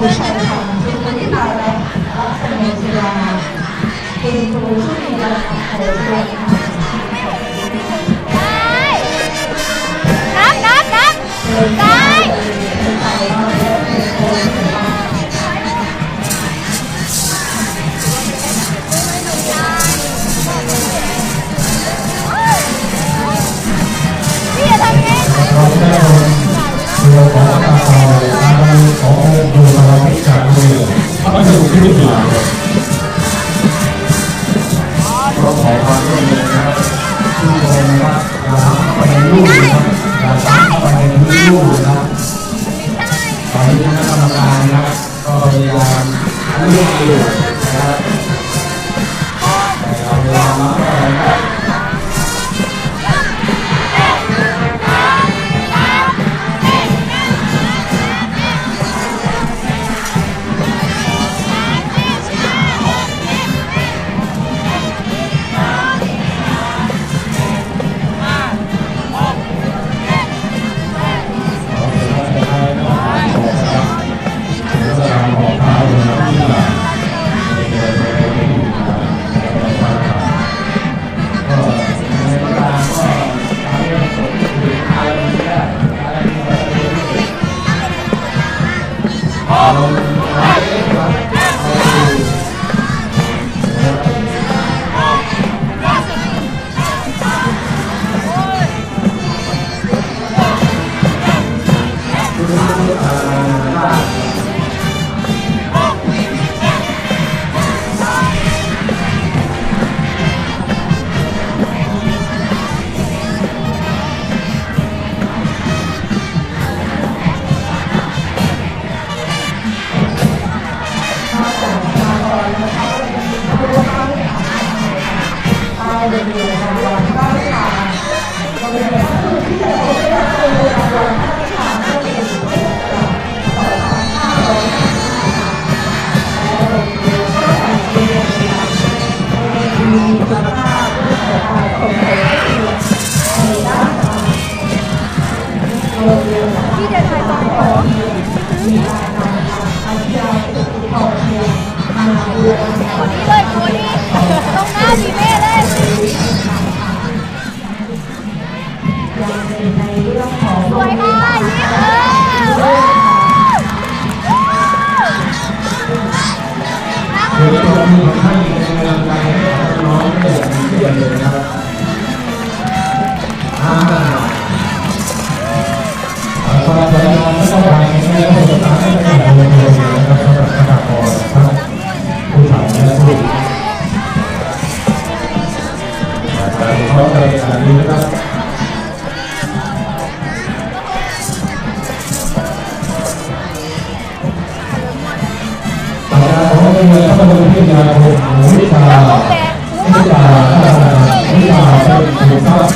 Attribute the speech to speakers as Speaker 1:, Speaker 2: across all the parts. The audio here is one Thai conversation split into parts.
Speaker 1: รูชัย
Speaker 2: พงศ์คุณนิตารัตน์รัตนเมธีลาคุณ
Speaker 1: ครูชุติยาโสดวง ใช่ใช่ใช่ เลยครับอ่าพอเราไปนอนไม่ต้องไปไม่ต้องสตาร์ทไม่ต้องอย่างเดียวนะครับสำหรับคณะกรทั้งผู้ชายและผู้หญิงแต่เขาในอันนี้นะครับต่อมาผมก็เป็นข้อมูลที่ยาผมวิชา วิชาวิชาเป็นภาพ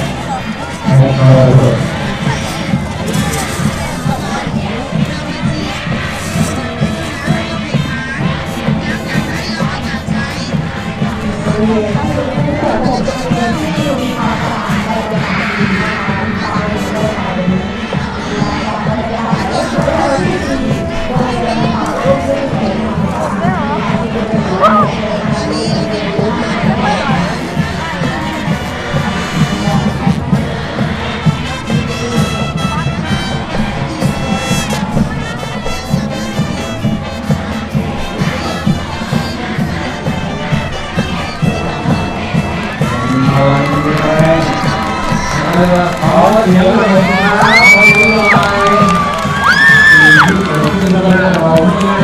Speaker 1: เอ่อขอเสียงหน่อยนะขอเสียงหน่อยที่เกิดขึ้นแล้